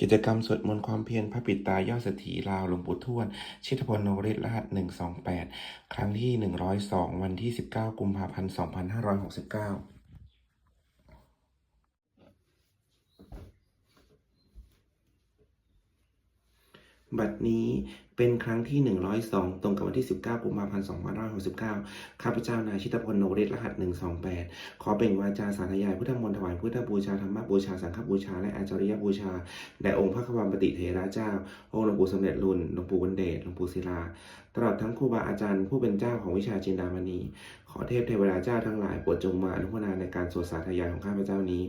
กิจกรรมสวดมนต์ความเพียรพระปิตายอดสถีลาวหลวงปู่ทวด ชิตพลนวริศรหัส 128 ครั้งที่ 102 วันที่ 19 กุมภาพันธ์ 2569บัดนี้ เป็นครั้งที่ 102 ตรงกับวันที่ 19กุมภาพันธ์2569 ข้าพเจ้านายชิตพลโนริศรหัส 128 ขอเป่งวาจาสาธยายพุทธมนต์ถวายพุทธบูชาธรรมบูชาสังฆบูชาและอาจาริยบูชาแด่องค์พระคัมภีปฏิเถระเจ้า องค์หลวงปู่สมเด็จรุ่นหลวงปู่วันเดชหลวงปู่ศิลา ตลอดทั้งครูบาอาจารย์ผู้เป็นเจ้าของวิชาจินดามณี ขอเทพเทวดาเจ้าทั้งหลายโปรดจงมาอนุโมทนาในการสวดสาธยายของข้าพเจ้านี้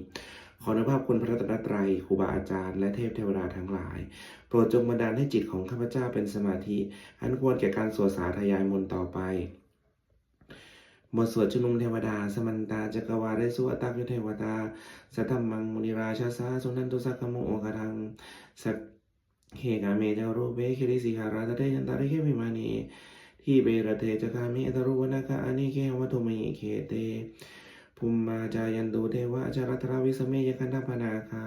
ขออนุภาพคุณพระรัตนต รัยครูบาอาจารย์และเทพเทวดาทั้งหลาย โปรดจงบันดาลให้จิตของข้าพเจ้าเป็นสมาธิ อันควรแก่การสวดสาธยายมนต์ต่อไปบทสวดชุนุมเทวดา สมันตาจักรวาได้สุอตักยุเทวตาสัทธมมังมุนิราชาสาสุนันตุสักขโมโอกทังสักเขกาเมจารุเบคิริสิขาราตเตยันตาริเคมิมานีที่เบระเตจกามิอตรุวนาคาอานิเควัตุมิเคเต ภูมิมาจายันตุเทวะจารัตราวิสเมยคันธปนาคา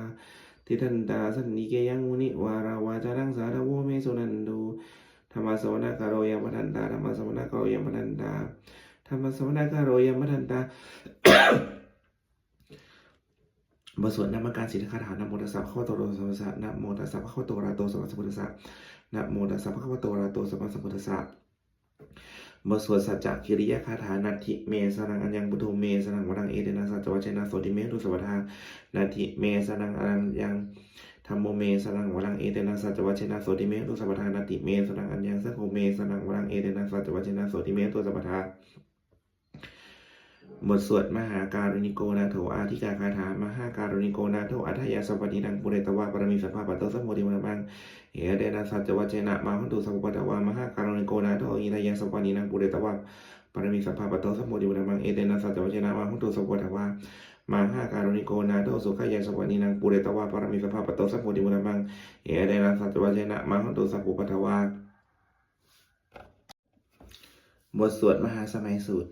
ทิทันตาสันนิเกยังมุนิวาราวาจารังสาธโวเมสุนันดูธรรมสวนาคารโรยมทันตาธรรมสวนาคารโรยมทันตาธรรมสวนาคารโรยมทันตาบทสวดนามการศิลคาถานโมตัสสะพระคะวโตระโตสัมมาสัมพุทธัสสะนโมตัสสะพระคะวโตระโตสัมมาสัมพุทธัสสะนโมตัสสะพระคะวโตระโตสัมมาสัมพุทธัสสะ บทสวดสัจจคิริยคาถานัตถิเมสนังอัญญังปุโธเมสนังวรังเอเดนะสัจวัชนะโสติเมตุสวัทานาทิเมสนังอัญญังธรรมโมเมสนังวรังเอเตนะสัจวัชนะโสติเมตุสัทานาติเมสนังอัญญังสังโฆเมสนังวรังเอเตนะสัจวัชนะโสติเมตุสัทา บทสวดมหาการุณิโกนาโถอาธิกาคาถามหาการุณิโกนาโถอัฏฐยาสัพพินังปุเรตวะปรมิสัพพะปัตโตสัมโพธิวันมังเอเดนะสัจวัชนะมาหันตุสัพพะตวามหาการุณิโกนาโถอิทยาสัพพินังปุเรตวะปรมิสัพพะปัตโตสัมโพธิวันมังเอเดนะสัจวัชนะมาหันตุสัพพะตวามาห้าการุณิโกนาโตสุขายาสวันินังปุเรตวาปรมิสภาปโตสัพพุติมุนามังเอเดนะสัจวัชนะมังหันตุสัพพุปัทวาบทสวดมหาสมัยสูตร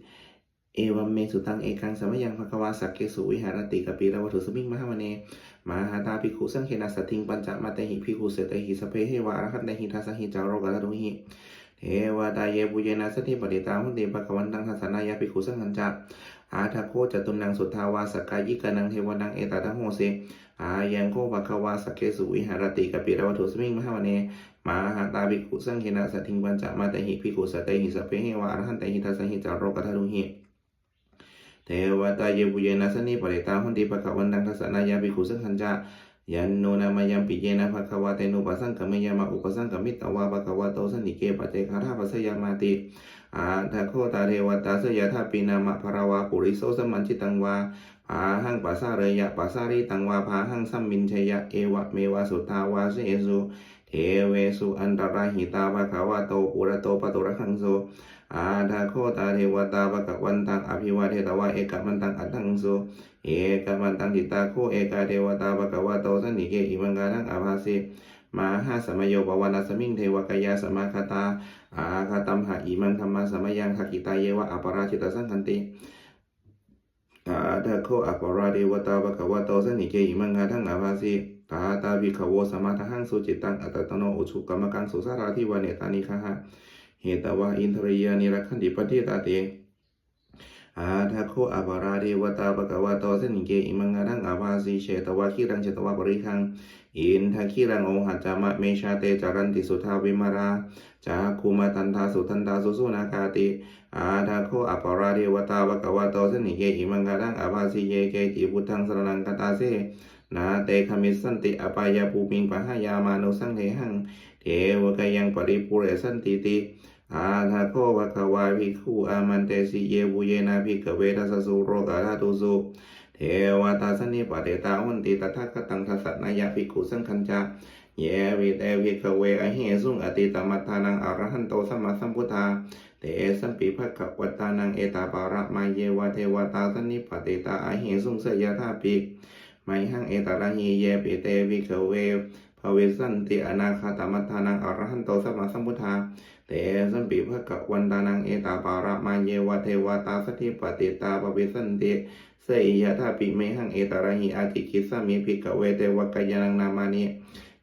เอวัมเมสุตังเอกังสมยังภควาสักเกสุวิหารติกปีระวัตุสมิงมหามเนมหาตาภิกขุสังเขนัสสทิงปัญจมาเตหิภิกขุเสตหิสเพเหวะอรหันเตหิทัสสหิจารโรกัตตุหิเทวตาเยปุเยนะสติปฏิตาหุนติปะกวันตังทัสสนายาภิกขุสังหันจะอาทาโคจตุนังสุทธาวาสกายิกานังเทวนังเอตตะโหเสอายังโคภควาสักเกสุวิหารติกปีระวัตุสมิงมหามเนมาหาตาภิกขุสังเขนัสสทิงปัญจมาเตหิภิกขุเสตหิสเพเหวะอรหันเตหิทัสหิจารโรกัตตุหิ เทวตาเยปุเยนะสนิปริตาหุนติปะกวันตังทัสนายาภิกขุสังขันจะยันโนนามายัมปิเยนะภะคะวะเตนุปัสสังกะเมยามะอุปสังกะมิตวาภะคะวะโตสันนิเกปะเจคาราปัสยามาติอาทะโคตาเทวตาสยะทาปินามะภราวาปุริโสสมมัญจิตังวาภาหังปัสสะเรยะปัสสาริตังวาภาหังสัมมินชยะเอวะเมวะสุทาวาเสสุเทเวสุอันตราหิตาภะคะวะโตปุระโตปะตุระคังโสอาทาโคตาเทวตาปะกะวันตังอภิวาเทตวะเอกมันตังอัตถังโสเอกมันตังติตาโคเอกาเทวตาปะกะวะโตสันนิเกอิมังกาทังอาภาสิมาหาสมโยปวานาสมิงเทวกายาสมาคตา อาคาตัมหะอิมังธรรมาสมยังหกิตายเยวะอปราชิตสังคันติอาทาโคอปราเทวตาปะกะวะโตสันนิเกอิมังกาทังอาภาสิตาตาภิกขโวสมาทหังสุจิตังอัตตโนอุชุกรรมกังสุสาราธิวเนตานิคหะ เหตวะอินทริยานิรักขันติปฏิตาเตอาทาโคอาบาราเดวตาปะกวะโตสนิเกอิมังการังอาภาสีเชตวะขีรังเชตวะปริคัง อินทาขีรังโอหัจจามะเมชาเตจารันติสุทาวิมาราจาคุมาตันทาสุทันตาสุสุนาคาติ อาทาโคอาปาราเดวตาปะกวะโตสนิเกอิมังการังอาภาสีเยเกติพุทธังสรนังกตาเสนาเตคมิสสันติอปายาภูมิงปะหายามานุสังเทหัง เทวกยังปริปุเรสันติติ อาทาโคภะคะวาภิกขุอามันเตสิเยบุเยนะภิกขเวทัสสุโรกาลาตุสุเทวตาสนิปเตตาหุนติตถาคตังทัสสะนายภิกขุสังคัญจะเยวิเตภิกขเวอหิสุงอติตมัทานังอรหันโตสัมมาสัมพุทธาเตสัมปิภะคะวัตานังเอตาปาระมาเยวะเทวตาสนิปเตตาอหิสุงเสยธาภิกไมหังเอตาระหิเยปิเตภิกขเวภเวสันติอนาคาตมัทานังอรหันโตสัมมาสัมพุทธา เตสัมปิภะกะวันตานังเอตาปารามาเยวะเทวตาสถิปติตาปวิสันติเสยยะธาปิเมหังเอตาระหิอาติคิสามิภิกขเวเทวกายนังนามานิ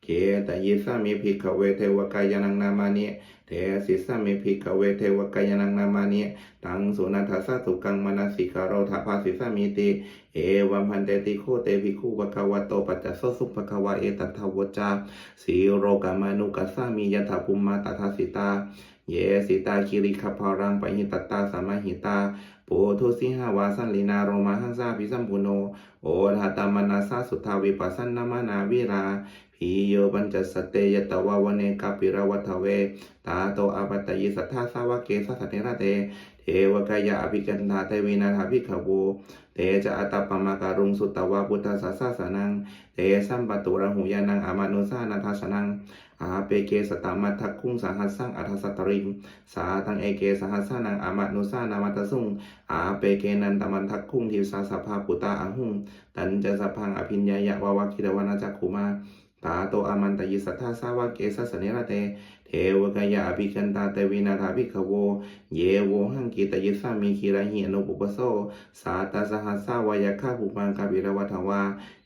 เขตยิสามิภิกขเวเทวกายนังนามานิ เทสิสามิภิกขเวเทวกายนังนามานิตังสุนัทสสะสุกังมนสิกาโรทาภาสิสามิติเอวัมพันเตติโคเตวิคูปะคะวะโตปัจจสสสุปะคะวะเอตัทธวจาสีโรกามานุกัสสามิยถาภูมมาตถาสิตา เยสิตาคิริคพารังปหิตตาสมหิตาปุถุสิหาวาสันลินาโรมาหังซาพิสัมปุโน โอทาตามนาสาสุทาวิปัสสนามานาวิรา พีโยบัญจสตเตยตวาวเนกาปิรวัตเว ตาโตอาปัตยิสัทธาสาวกเกสัสเนระเตเทวกายะอภิกันธาเตวินาถาภิกขโวเตจะอัตปมาการุงสุตตวาพุทธสาสาสนัง เตสัมปตุระหุยานังอามานุสานาทัสนัง อาเปเกสตามัทธคุงสหัสสังอัทสตริง สาตังเอเกสหัสสานังอามานุสานามัตสุง อาเปเกนันตมันทักคุงทิวสาสภาปุตตาอหุง ตันจะสพังอภิญญายะวาวคิรวานาจักขุมา ตาโตอามันตยิสัทธาสาวกเกสัสเนระเต เทวกายะอภิกันตาเตวินาถาภิกขโว เยโวหังกิตยิสามีคีระหิอนุปุปโส สาตาสหัสสาวายาคาภูปังกาบิรวัฏวา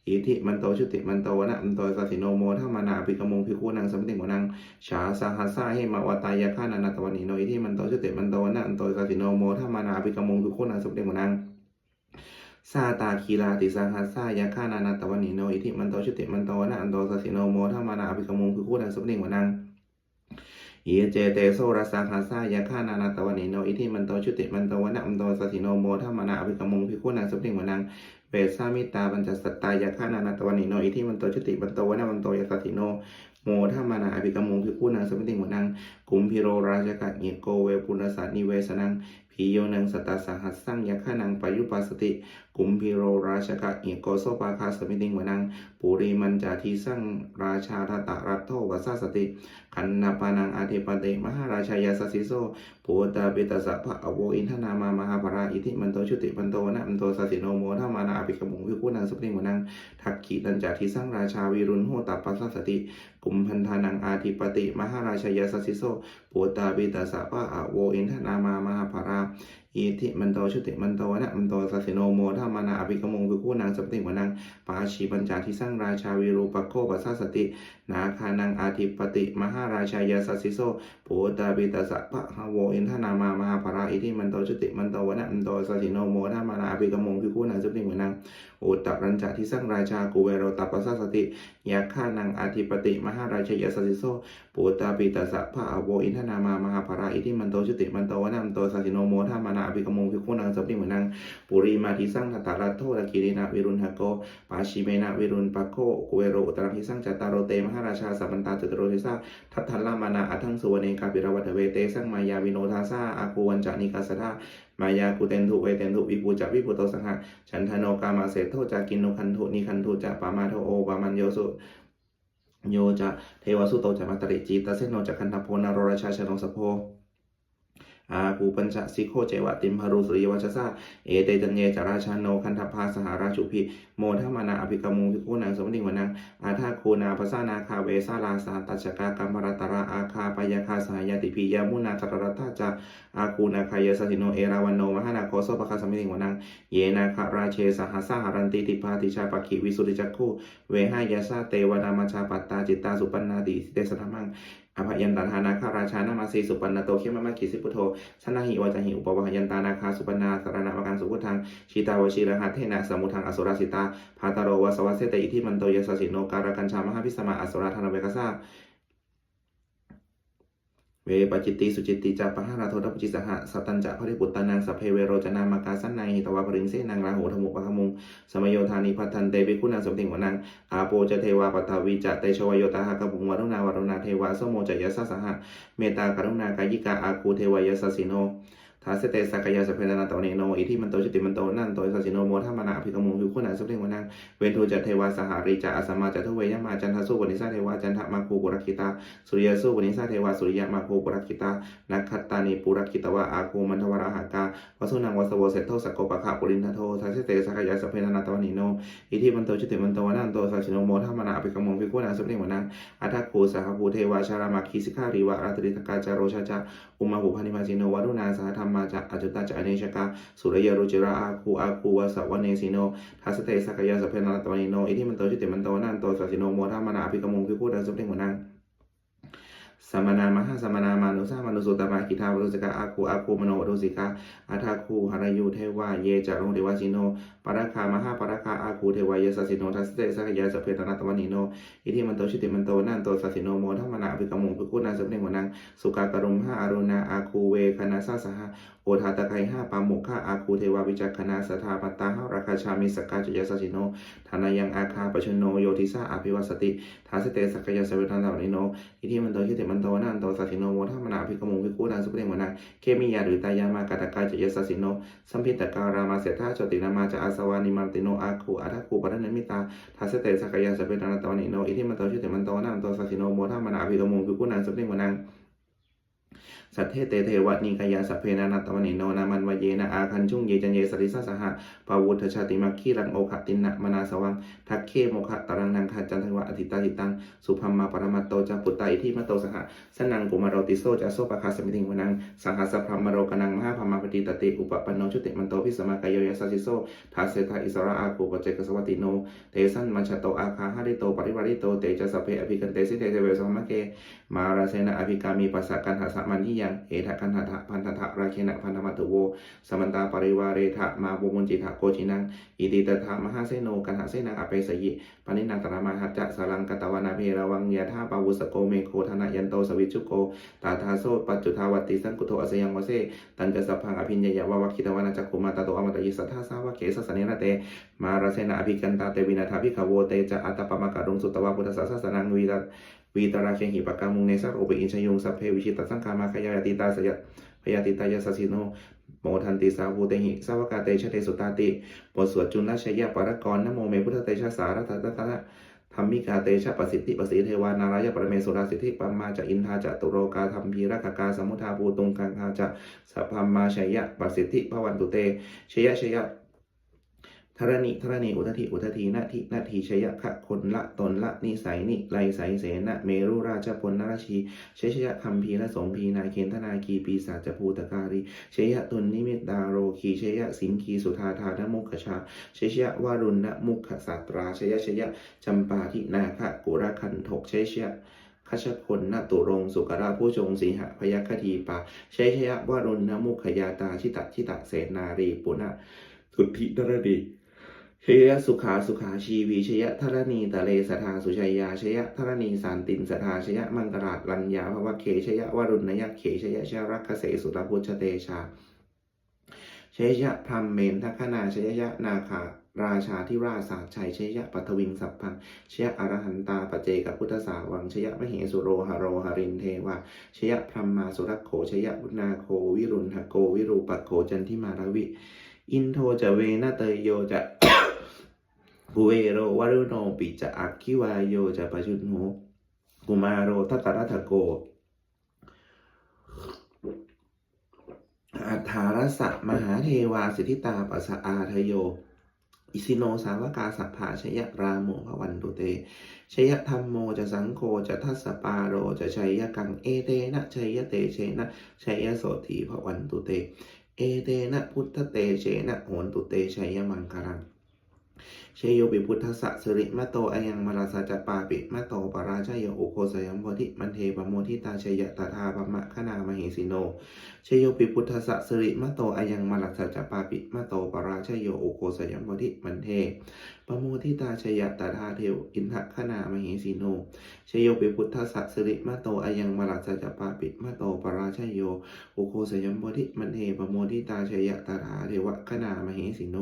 อิทิมันโตชุติมันโตวนะมันโตสัสิโนโมทัมมานาภิกขมงภิกขุนังสมติโมนังชาสหัสสาเหมาวตายาคานานาตวันิโนอิทิมันโตชุติมันโตวนะมันโตสัสิโนโมทัมมานาภิกขมงภิกขุนังสมติโมนัง ซาตาคีราติสังหัสสายาคานานาตวันิโนอิทิมันโตชุติมันโตวนะอันโตสัสิโนโมทัมมานาภิกมงภิกขุนังสมติโมนังเยเจเตโซรสังหาสายาคานานาตวันิโนอิทิมันโตชุติมันโตวนะมันโตสัสิโนโมทัมมานาอภิกมงพิคุนังสุปติงวนังเวสามิตาปัญจสัตตายาคานานาตวันิโนอิทิมันโตชุติมันโตวนะมันโตยสัสสิโนโมทัมมานาอภิกมงพิคุนังสุปติงวนังกุมพิโรราชกะเยโกเวปุณสัตนิเวสนังพีโยนังสตาสหัสสังยาคานังปายุปัสสติ กุมพิโรราชกะเยโกโสปาคาสมิติงวนังปุริมันจาทีสังราชาทตะรัตโทวัสสติ ขันนาปานังอาธิปเตมหาราชายาสสิโซปูตาปิตาสะภะอโวอินทนามามหาภราอิทิมันโตชุติมันโตนะมันโตสสิโนโมทามานาอภิกมุงวิคุนังสุปริมนังทักขีตันจาทิสังราชาวิรุณโหตัปปัสสติ กุมพันธานังอาธิปติ มหาราชายาสสิโซปูตาปิตาสะภะอโวอินทนามามหาภรา อิทิมันโตชุติมันโตนะมันโตสัสิโนโมธามานาอภิกมงคือคู่นางสัมติมนังปาชีปัญจาที่สร้างราชาวิรูปโคปัสสสติ นาคานังอาทิปติ มหาราชายาสสสิโซปูตาบิตาสะพะฮะโวอินทนามามหาภราอิทิมันโตชุติมันโตวนะมันโตสัสิโนโมธามานาอภิกมงคือคู่นางสุปนิเหมือนังอุตตรัญจะทิสังราชากุเวโรตัปปัสสสติยาฆ่านังอาธิปติ มหาราชยสสสิโซปูตาปิตาสะพะอโวอินทนามามหาภราอิทิมันโตจุติมันโตวนะมันโตสัสิโนโมนามานาอภิกมงพิคุนังสุปนิเหมือนังปุริมาทิสังทัตตารัตโทระกิรินาวิรุณหโกปาชิเมนะวิรุณปะโคกุเวโรอุตรังทิสังจัตตารโรเตมหาราชาสัมปันตาจตุโรทิสาทัตทัลลามานาอัทังสุวเนกาปิรวัตเวเตสังมายาวิโนทาซาอาคูวันจานิกาสธามายากุเตนทุเวเตนทุวิปูจะวิปุโตสังหะฉันทโนกามาเสโทจากินโนคันทุนิคันทุจะปามาโทโอปามันโยสุโยจะเทวสุโตจะมัตตริจิตาเสโนจะคันทโพนารราชาชนงสโพ อากูปัญจสิโคเจวะติมพารุสุริยวัชสาเอเตจันเยจาราชาโนคันทพาสหาราชุพิโมทมานาอภิกรมุงพิโกนังสมนิวนังอาทาคูนาภาษานาคาเวสาลาสาตัชกากรรมรตราอาคาปยาคาสหายติพิยามุนาคารรัตาจาอาคูนาคายสสิโนเอราวันโนมหานาโคโสปะคาสมิติวนังเยนาคาราเชสหัสสหารันติติปาติชาปะขิวิสุริจักขุเวหายาสาเตวนามาชาปัตตาจิตตาสุปันนาติเตสธรรมัง อภยันตาธานาคาราชานามาสีสุปันนโตเขมมะกิสิปุโทชนะหิวาจหิอุปวะยันตานาคาสุปันนาสารณะมการสุพุทังชิตาวชีระหัตเทนะสมุทังอสุรสิตาภาตโรวสวัสเสตอิทิมันโตยสสิโนการกัญชามหาพิสมาอสุรธนเวกสา เวปจิตติสุจิตติจาปะหาราโททัปจิสหะสัตตัญจะพระริปุตตานังสัพเพเวโรจนามากาสันในหิตวาปริงเสนังราหูธมุปะขมุงสมโยธานิพัทันเตวิคุณังสมติงวนังอาโปจะเทวาปัทวีจะเตชวโยตาหะกบุงวารุณาวารุณาเทวาสโมจะยสสสหะเมตากรุณากายิกาอาคูเทวายสสสิโน ทาสเตสักยาสเพนาตโนโนอิทิมันโตจิติมันโตนั่นโตสัสิโนโมทัมนาภิกมุงพิคุนังสมติงวนังเวนโทจะเทวาสหาริจะอสมาจะทุเวยมาจันทสุวนิสาเทวาจันทมาคูปุรคิตาสุริยสุวนิสาเทวาสุริยมาคูปุรคิตานักขัตตานิปุรคิตวะอาคูมันทวราหากาวสุนังวสวเสโทสกปะคะปุรินทโททัสเตสักยาสเพนาตวนิโนอิทิมันโตจิติมันโตนั่นโตสัสิโนโมทัมนาภิกมุงพิคุนังสมติงวนังอัตถคูสหภูเทวาชารามาคีสิการิวะรัตริตกาจาโรชาจาอุมาหุพานิมาจิโนวารุณาสหธรรมมาจากอจุตาจะอเนชกาสุรยรุจิระอาคูอาคูวาสวเนสิโนทัสเตสักยาสเพนันตวานิโนอิทิมันโตชิติมันโตนันโตสัสิโนโมทามานาภิกมุงพิพูดังสุเพ็งหัวนัง สมนามหาสมนามานุสามานุสุตตมากิทาวรุสิกาอาคูอาคูมโนวรุสิกาอาทาคูหารยุเทวาเยจารงเทวาสิโนปาราคามหาปาราคาอาคูเทวายสัสิโนทัสเตสักยาสเพตนาตวันิโนอิทิมันโตชิติมันโตนันโตสัสิโนโมทัมมนาอภิกมงพิคุนาสุเด็จหัวนังสุกากรุมหาอารุณาอาคูเวคณาสาสหะ โอทาตะไคห้าปามุขะอาคูเทวาวิจักขณาสถาปัตตาห้าราคาชามิสกาจยสัสสิโนธานายังอาคาปชโนโยติสาอภิวัสติทัสเตสักยาสพเพตนาตวันนิโนอิทิมันโตชิติมันโตนันโตสัสสิโนโมทัมมนาภิกมุงภิกุดังสุปเปมังเคมิยาดุตายามากาตกาจยสัสสิโนสัมพิตตการามาเสถาโชตินามาจะอาสวานิมันติโนอาคูอัทคูปันมิตาทัสเตสักยาสเปตนาตวานิโนอิทิมันโตชิติมันโตนันโตสัสสิโนโมทัมมนาภิกมุงภิกุดังสุปเปมัง สัทเทเตเทวนิกายาสัพเพนานัตตวนิโนนามันวเยนะอาคันจุงเยจันเยสริสสหะปาวุฒชาติมัคคีรังโอขตินะมนาสวังทักเคโมขะตรังนังคาจันทวะอธิตาหิตังสุพัมมาปรมัตโตจาปุตตาอิทิมโตสหะสนังกุมารติโซจาโซปะคาสมิติงวนังสังหาสพรมโรกนังมหาพมาปฏิตติอุปปันโนชุติมันโตพิสมากายโยยัสสิโซทาเสทาอิสระอาคูปเจกสวัติโนเตสันมัชโตอาคาหาริโตปริวาริโตเตจสเพอภิกันเตสิเตเจเวสมะเกมาราเสนะอภิกามีปัสสะกันหาสมันทียังเอทะกันหะทะพันธะราเคนะพันธมัตโวสมันตาปริวาเรทะมาบุมุนจิทะโกจินังอิติตถามหาเสโนกันหาเสนังอเปสยิปณินาตระมาหัจจะสารังกตวนาเพระวังยาธาปาวุสโกเมโคธนายันโตสวิชุโกตาทาโซปัจจุทาวติสังกุโทอสยังวเสตันจะสัพพังอภิญญาวะวัคิตวานาจักขุมาตาโตอมตะยิสัทธาสาวะเกสสเนระเตมาราเสนาอภิกันตาเตวินาทาภิกขโวเตจะอัตตปมะการุงสุตวะพุทธศาสสนังวีต วีตราเคหิปะกามุงเนสักโอเปอินชยุงสัพเพวิชิตสังคามาขยายติตาสยะพยาติตายาสสิโนโมทันติสาวูเตหิสาวกาเตชะเตสุตาติบทสวดจุลชยะปรกรนโมเมพุทธเตชะสารัตตะตะธรรมิกาเตชะประสิทธิประสิทธิเทวานารายะปรเมสุราสิทธิปัมมาจะอินทาจะตุโรกาธรรมพีรักกาสมุทาภูตุงกังคาจะสัพพมาชัยยะประสิทธิภวันตุเตชยยะชยยะ ธรณีธรณีอุทธิอุทธีนาทินาทีชยะขะคนละตนละนิสัยนิไลใสเสนะเมรุราชพลนราชีชยชยะคัมพีละสมพีนาเคนธนาคีปีศาจภูตการีชยะตุนนิมิตดาโรคีชยะสิงคีสุธาธานมุขชาชยชยะวารุณนมุขสัตราชยชยะจำปาทินาคะกุระคันถกเชยชยะขชพลนตุรงสุกราผู้ชงสีหพยัคฆทีปาเชยชยะวรุณนมุขยาตาชิตะชิตะเสนารีปุณะสุทธิดรดี เชยสุขาสุขาชีวีชยะธรณีตะเลสทาสุชัยยาชยะธรณีสานตินสทาชยะมังกราชลัญญาภวะเคชยะวรุณยะเขชยะชรักเกษสุตพุชเตชาชยะพรมเมนทัคนาชยะนาคาราชาที่ราชาชัยชยะปัทวิงสัพพังชยะอรหันตาปเจกพุทธสาวังชยะมเหสุโรหโรหรินเทวาชยะพรมมาสุรโขชยะบุนาโควิรุณหโกวิรูปโกจันทิมารวิ อินโทจะเวนะเตยโยจะ กุเวโรวรุโนปิจะอักขิวายโยจะปะชุนโหกุมารโรทัตตรัตโกอัฏฐารสะมหาเทวาสิทธิตาปัสสะอาทโย อิสิโนสาวกาสัพพะชยรามโมภวันตุเตชยธรรมโมจะสังโฆจะทัสปาโรจะชัยกังเอเตนะชัยเตเชนะชัยโสถีภวันตุเต เอเตนะพุทธเตเชนะโหนตุเตชัยมังคลัง เชโยปิพุทธะสริมะโตอายังมราสาจปาปิมะโตปราชยอุโคสยัมโพธิมันเทปโมทิตาชยตถาปมะขนามหิสิโนเชโยปิพุทธะสริมะโตอายังมรัสสะจปาปิมะโตปราชโยโอโคสยัมโพธิมันเทปโมทิตาชยตถาเทวอินทขนามหิสิโนเชโยปิพุทธะสริมะโตอายังมรัสสะจปาปิมะโตปราชโยโอโคสยัมโพธิมันเทปโมทิตาชยตถาเทวขนามหิสิโน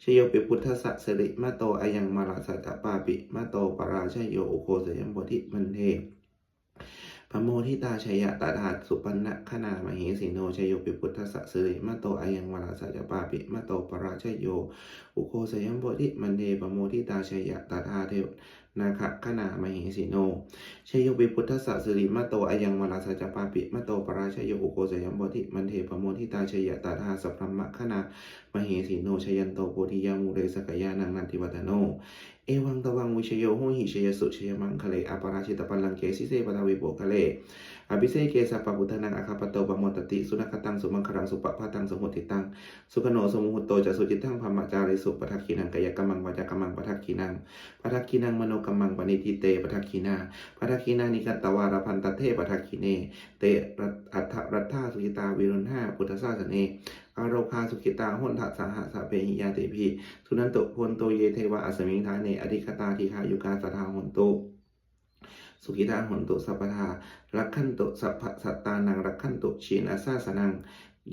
เชโยปิพุทธะสริมะโตอายังมรัสสะปาปิมะโตปราชยโยอุโคสยมโพธิมันเทพระโมทิตาชัยตาถาสุปันนะขนามเหสิโนชยโยปิพุทธสสริมะโตอายังวราสัจปาปิมะโตปราชยโย อุโคสยัมโพธิมันเดปะโมทิตาชัยตาถาเทวนาคขนามเหสิโนชยโยปิพุทธสสริมะโตอายังวราสัจปาปิมะโตปราชยโยอุโคสยัมโพธิมันเทปะโมทิตาชัยตาถาสัพพมะขนา มเหสิโนชยันโตโพธิยามูเรสกยานังนันทิวัตโน เอวังตวังวิชโยโหหิชยสุชยมังคะเลอปาราชิตปัลลังเกสิเสปทาวิโปคะเลอภิเศษเกสัปะพุทธนังอาคาปโตปมตติสุนัขตังสุมังครังสุปะพะตังสมุติตังสุขโนสมุหุโตจะสุจิตังพมจาริสุปทักขีนังกายกรรมังวาจากรรมังปทักขีนังปทักขีนังมโนกรรมังปณิทิเตปทักขีนาปทักขีนานิกัตตวารพันตเทปทักขีเน เตอัฏฐรัตถาสุกิตาวิรุณห้าพุทธศาสเน อารคาสุกิตาหุนทะสาหะสะเปหิยาเตพีสุนันตุพนโตเยเทวะอสมิงทาเนอธิคตาทิคายุกาสทาหุนตุสุกิตาหุนตุสัพพทารักขันตุสัพพสัตตานังรักขันตุชีนาซาสนัง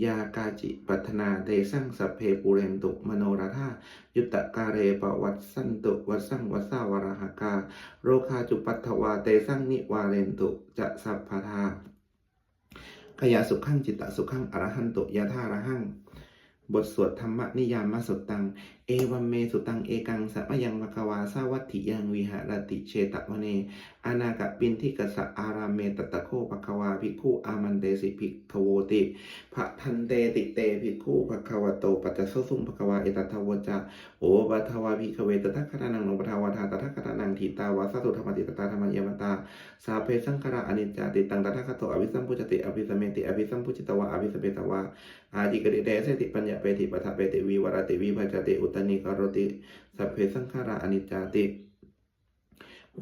ยากาจิปัฒนาเตสังสัพเพปุเรนตุมโนราธายุตตะกาเรปวัตสันตุวัสังวัสาวรหกา โรคาจุปัตถวาเตสังนิวาเรนตุจะสัพพทา ขยะสุขังจิตตสุขังอรหันตุยะธาระหังบทสวดธรรมนิยามสุตัง เอวัมเมสุตังเอกังสัมยังมะควาสาวัตถิยังวิหารติเชตวเน อนากะปินทิกสะอารามเมตตะโคปะควาภิกขุอามันเตสิภิกขโวติภะทันเตติเตภิกขุภควโตปัจจสสุงภควาเอตัทวจาโอปัทวาภิกขเวตถะคตานังโนปทาวาทาตถะคตานังทีตาวาสสุธรรมติตตาธรรมยมตาสาเพสังขารอนิจจาติตังตถาคตโตอภิสัมพุจติอภิสมเมติอภิสัมพุจิตวะอภิสเปตวะอาจิกริเดเสติปัญญาเปติปัฏฐเปติวิวรติวิภัจติอุตนิกรติ สัพเพสังขารอนิจจติ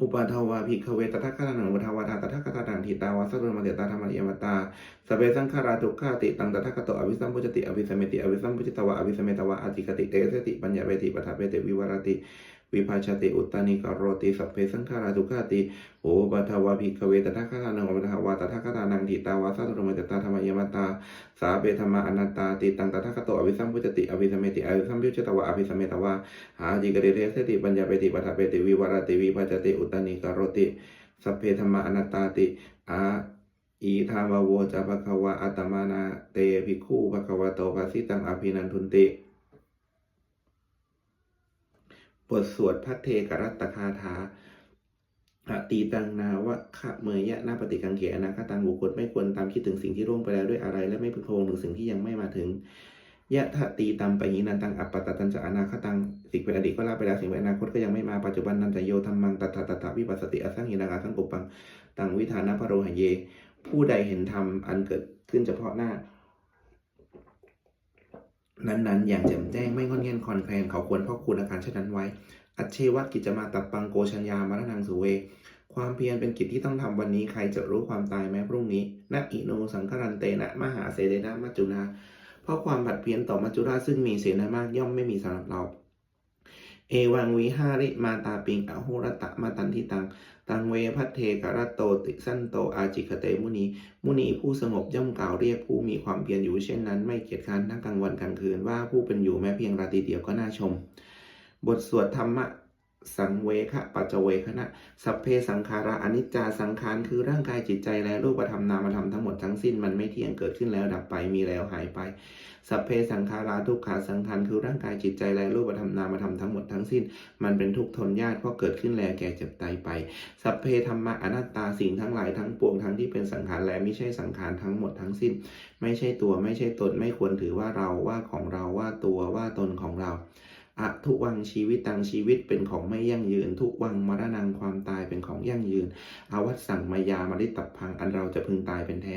อุปาทวาภิกขเวตถาคตานังอุปทาวาทาตถาคตานังทิตาวาสสุมาเตตาธรรมิยมตาสพเพสังขาราทุกขาติตังตถาคตโตอวิสัมพุจติอวิสมเมติอวิสัมพุจตวะอวิสเมตวะอจิกติเตสติปัญญาเปติปัฏฐเวติวิวรติ วิภาชติอุตตานิกรโรติสัพเพสังขาราทุกขาติโอปัทวาภิกขเวตถาคตานังอุปทวาตถาคตานังทิตาวาสัตรมตตาธรรมยมตา สาเปธรรมะอนัตตาติตังตถาคตโตอภิสัมพุจติอภิสเมติอภิสัมพุจตวะอภิสเมตวะหาจิกริเรสติปัญญาเปติปัฏเปติวิวรติวิภาชติอุตตานิกรโรติสัพเพธรรมะอนัตตาติอาอีทามโวจะภควะอัตมานาเตภิกขุภควะโตภาสิตังอภินันทุนติ บทสวดพัทเทกรัตคาถาตีตังนาวะขะเมยยะนาปฏิกังเขอนาคตังบุคคลไม่ควรตามคิดถึงสิ่งที่ร่วงไปแล้วด้วยอะไร และไม่พึงพงถึงสิ่งที่ยังไม่มาถึงยะทะตีตัมปะหินันตังอัปปตตันจะอนาคตังสิ่งเป็นอดีตก็ลาไปแล้วสิ่งเป็นอนาคตก็ยังไม่มาปัจจุบันนันจะโยธรรมังตัตถะตัตถะวิปัสสติอสังหินังอาสังกุปังตังวิธานะพะโรหเย ผู้ใดเห็นธรรมอันเกิดขึ้นเฉพาะหน้า นั้นๆ อย่างแจ่มแจ้งไม่งอนเงนคอนแคลนเขาควรพ่อคุณอาการเช่นนั้นไว้ อัจเชวะกิจมาตัดปังโกชัญญามรณังสุเว ความเพียรเป็นกิจที่ต้องทำวันนี้ใครจะรู้ความตายแม้พรุ่งนี้นะอิโนสังครันเตนะมหาเสเดนะมัจจุนาเพราะความผัดเพี้ยนต่อมัจจุราชซึ่งมีเสนามากย่อมไม่มีสำหรับเรา เอวังวิหาริมาตาปิงอโหรตะมาตันทิตัง ตังเวพัทเทกรัตโตติสันโตอาจิคเตมุนี มุนีผู้สงบย่อมกล่าวเรียกผู้มีความเพียรอยู่เช่นนั้น ไม่เกียจคร้านทั้งกลางวันกลางคืนว่าผู้เป็นอยู่แม้เพียงราตรีเดียวก็น่าชม บทสวดธรรมะ สังเวคะปัจจเวคณะสัพเพสังขาระอนิจจาสังขารคือร่างกายจิตใจและรูปธรรมนามธรรมทั้งหมดทั้งสิ้นมันไม่เที่ยงเกิดขึ้นแล้วดับไปมีแล้วหายไป สัพเพสังขาราทุกขาสังขารคือร่างกายจิตใจและรูปธรรมนามธรรมทั้งหมดทั้งสิ้น มันเป็นทุกข์ทนยากเพราะเกิดขึ้นแล้วแก่เจ็บตายไป สัพเพธรรมะอนัตตาสิ่งทั้งหลายทั้งปวงทั้งที่เป็นสังขารและไม่ใช่สังขารทั้งหมดทั้งสิ้น ไม่ใช่ตัวไม่ใช่ตนไม่ควรถือว่าเราว่าของเราว่าตัวว่าตนของเรา อทุวังชีวิตตังชีวิตเป็นของไม่ยั่งยืน ทุวังมรณังความตายเป็นของยั่งยืน อาวัตสั่งมายามาริตับพังอันเราจะพึงตายเป็นแท้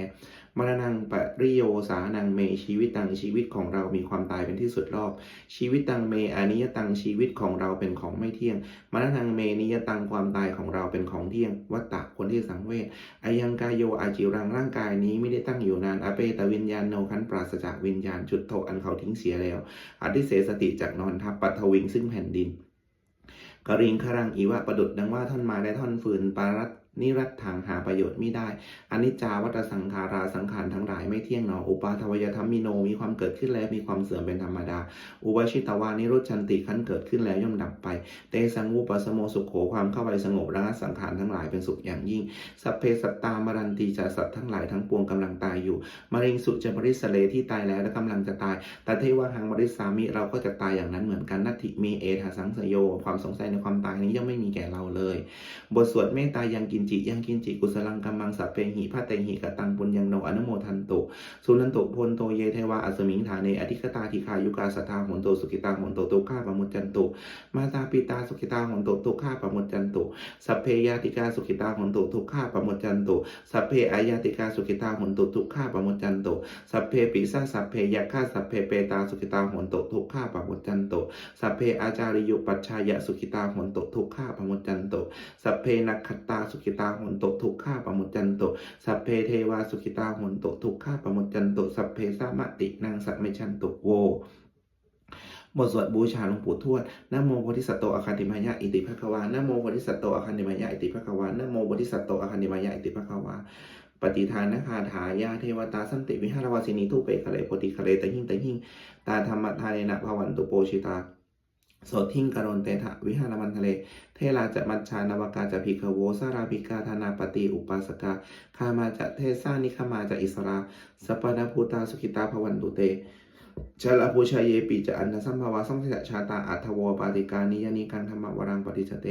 มรณังปริโยสานังเมชีวิตตังชีวิตของเรามีความตายเป็นที่สุดรอบ ชีวิตตังเมอานิยตังชีวิตของเราเป็นของไม่เที่ยงมรณังเมนิยตังความตายของเราเป็นของเที่ยงวัตตะคนที่สังเวชอายังกายโยอาจิรังร่างกายนี้ไม่ได้ตั้งอยู่นานอเปตวิญญาณโนคันปราศจากวิญญาณจุดโทอันเขาทิ้งเสียแล้วอธิเสสติจากนอนทับปัทวิงซึ่งแผ่นดินกริงครังอีวะประดุดดังว่าท่อนไม้และท่อนฟืนปารัต นิรัตถังหาประโยชน์ไม่ได้อนิจจาวัตสังขาราสังขารทั้งหลายไม่เที่ยงหนอ อุปาทวยธรรมมิโน มีความเกิดขึ้นแล้วมีความเสื่อมเป็นธรรมดา อุวชิตวานิรุชันติขั้นเกิดขึ้นแล้วย่อมดับไป เตสังวุปสโมสุขโขความเข้าไปสงบระงับสังขารทั้งหลายเป็นสุขอย่างยิ่ง สัพเพสัตตามรันตีจะสัตว์ทั้งหลายทั้งปวงกำลังตายอยู่มะเร็งสุจะบริสเลที่ตายแล้วและกำลังจะตาย แต่เทวหังบริสามิเราก็จะตายอย่างนั้นเหมือนกันนัตถิมีเอทาสังสยโย ความสงสัยในความตายนี้ย่อมไม่มีแก่เราเลย บทสวดเมตตายังกินนจิยังกินจิกุสลังกัมมังสัพเพหิพาเตหิกตังปุญญังโนอนุโมทันตุสุนันตุพลโตเยเทวาอัสมิงฐาเนอธิคตาธิคายุกาสัทธาหนโตสุขิตาหนโตตุข้าปมุจจันตุมาตาปิตาสุขิตาหนโตทุกข้าปมุจจันตุสัพเพยาติกาสุขิตาหนโตทุกข้าปมุจจันตุสัพเพอายาติกาสุขิตาหนโตทุกข้าปมุจจันตุสัพเพปิสาสัพเพยาฆาสัพเพเปตาสุขิตาหนโตทุกข้าปมุจจันตุสัพเพอาจาริยุปัชชายะสุขิตาหนโตทุกข้าปมุจจันตุสัพเพนักขตาสุขิตาโหนโตทุกข้าปมุจจันตุสัพเพเทวาสุขิตาโหนโตทุกข้าปมุจจันตุสัพเพสามตินางสัมเมชันตุโวบทสวดบูชาหลวงปู่ทวดนโมโพธิสัตโตอาคันติมายะอิติภควานโมโพธิสัตโตอาคันติมายะอิติภควานโมโพธิสัตโตอาคันติมายะอิติภควาปฏิทานนคาถายาเทวตาสันติวิหารวาสินีทุเปคะเลโพธิคะเลตะหิ่งตะหิ่งตาธรรมทาเนนะภวันตุโปชิตา โสทิ้งกรณเตถะวิหารมันทะเล เทลาจะมัจชานวกาจะพิกโวสาราภิกาธนาปฏิอุปาสกาคามาจะเทสานิคมาจะอิสราสปนาภูตาสุขิตาภวันตุเตชลภูชาเยปิจะอันนสัมภาวะสังสะชาตาอัทวปาติกานิยานิการธรรมวรังปฏิชเต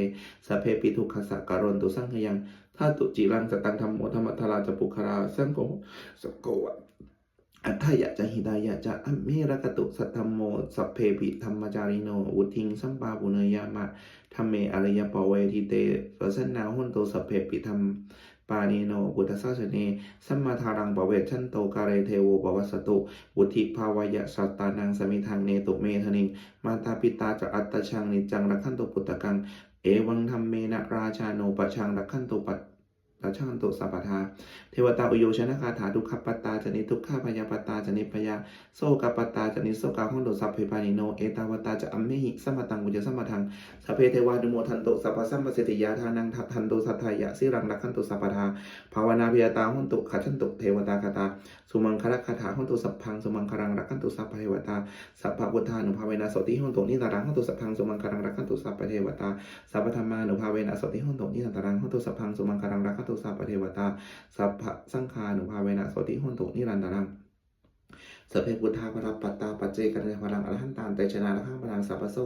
สเพปิทุขสัการนตุสังขยังถ้าตุจิรังสตังธรรมโมธรรมทราจะปุคราสังโฆสโกวะ อัฏฐยะจะหิดายะจะอัมเมรกตุสัทธมโมสัพเพปิธรรมจาริโนวุทิงสัมปาปุเนยามะธรรมเมอริยปเวทิเตสันนาหุนโตสัพเพปิธรรมปานิโนบุตตสสสเนสัมมาทารังปเวชันโตกาเรเทโวปวัสสตุวุธิภาวยะสัตตานังสมิทังเนตุเมธนิงมาตาปิตาจะอัตตชังนิจังรักขันตุปุตตะกัง เอวังธรรมเมนะราชาโนปะชังรักขันตุปัต ตชังตุสัพพทาเทวตาอุโยชนะคาถาทุกขปัตตาจนิทุกขพยาปตาจนิพยาโสกปตาจนิโสกาห้องตุสัพเพปานิโนเอตาวตาจะอัมเมหิสัมมตังอุจสัมมทังสัพเพเทวานุโมทันตุสัพพสัมปสิทธิยาทานังทัทันตุสัทธายะสิรังรักขันตุสัพพทาภาวนาพิยตาหุนตุขัชันตุเทวตาคาตาสุมังคละคาถาหุนตุสัพพังสุมังคลังรักขันตุสัพพเทวตาสัพพพุทธานุภาเวนะสติหุนตุนิตารังหุนตุสัพพังสุมังคลังรักขันตุสัพพเทวตาสัพพธรรมานุภาเวนะสติหุนตุนิตารังหุนตุสัพพังสุมังคลังรักขันตุสัพเทวตา สัพพะสังฆานุภาเวนะโสติหุนตุนิรันตรัง สัพเพพุทธาภรัปัตตาปัจเจกัญญาพลังอรหันตานเตชนะละข้ามพลังสัพพโส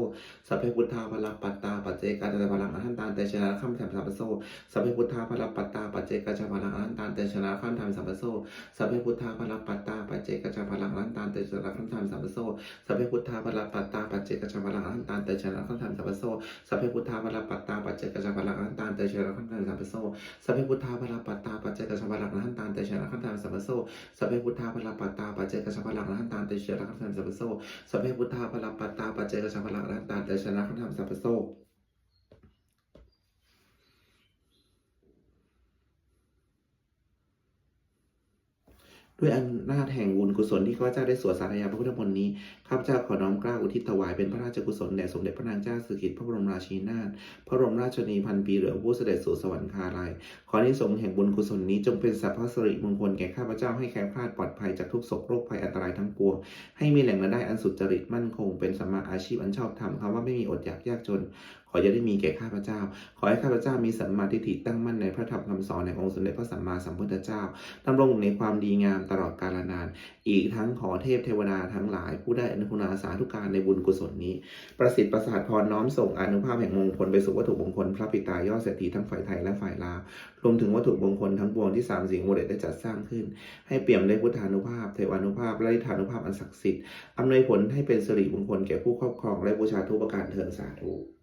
สัพเพพุทธาภรัปัตตาปัจเจกัญญาพลังอรหันตานเตชนะละข้ามสัพพโสสัพเพพุทธาภรัปัตตาปัจเจกัญญาพลังอรหันตานเตชนะละข้ามสัพพโสสัพเพพุทธาภรัปัตตาปัจเจกัญญาพลังอรหันตานเตชนะละข้ามสัพพโสสัพเพพุทธาภรัปัตตาปัจเจกัญญาพลังอรหันตานเตชนะละข้ามสัพพโสสัพเพพุทธาภรัปัตตาปัจเจกัญญาพลังอรหันตานเตชนะละข้ามสัพพโสสัพเพพุทธาภรัปัตตาปัจเจกัญญาพลังอรหันตานเตชนะละข้ามสัพพโสสัพเพพุทธาพลัปัตตาปัจเจกสัพพลังรันตานเตชะรักธรรมสัพพโสสัพเพพุทธาพลังปัตตาปัจเจกชาพลังรันตานเตชะรักธรรมสัพพโส ด้วยอำนาจแห่งบุญกุศลที่ข้าพเจ้าได้สวดสาธยายพระพุทธมนต์นี้ข้าพเจ้าขอน้อมกล้าอุทิศถวายเป็นพระราชกุศลแด่สมเด็จพระนางเจ้าสิริกิติ์พระบรมราชินีนาถพระบรมราชชนีพันปีเหลืองผู้เสด็จสู่สวรรคาลัยขอในสงแห่งบุญกุศลนี้จงเป็นสัพพสิริมงคลแก่ข้าพเจ้าให้แคล้วคลาดปลอดภัยจากทุกโศกโรคภัยอันตรายทั้งปวงให้มีแหล่งรายได้อันสุจริตมั่นคง เป็นสัมมาอาชีพอันชอบธรรมคำว่าไม่มีอดอยากยากจน ออย่าได้มีแก่ข้าพเจ้า ขอให้ข้าพเจ้ามีสัมมาทิฏฐิตั้งมั่นในพระธรรมคำสอนในองค์สมเด็จพระสัมมาสัมพุทธเจ้าดำรงอยู่ในความดีงามตลอดกาลนาน อีกทั้งขอเทพเทวดาทั้งหลาย ผู้ได้อนุโมทนาสาธุการในบุญกุศลนี้ ประสิทธิ์ประสาทพรน้อมส่งอนุภาพแห่งมงคลไปสู่วัตถุมงคลพระปิตายอดเศรษฐีทั้งฝ่ายไทยและฝ่ายลาวรวมถึงวัตถุมงคลทั้งปวงที่สามสิ่งโมเดลได้จัดสร้างขึ้น ให้เปี่ยมด้วยพุทธานุภาพ เทวานุภาพและฤทธานุภาพอันศักดิ์สิทธิ์อำนวยผลให้เป็นสิริมงคลแก่ผู้ครอบครองและบูชาทุกประการเถิดสาธุ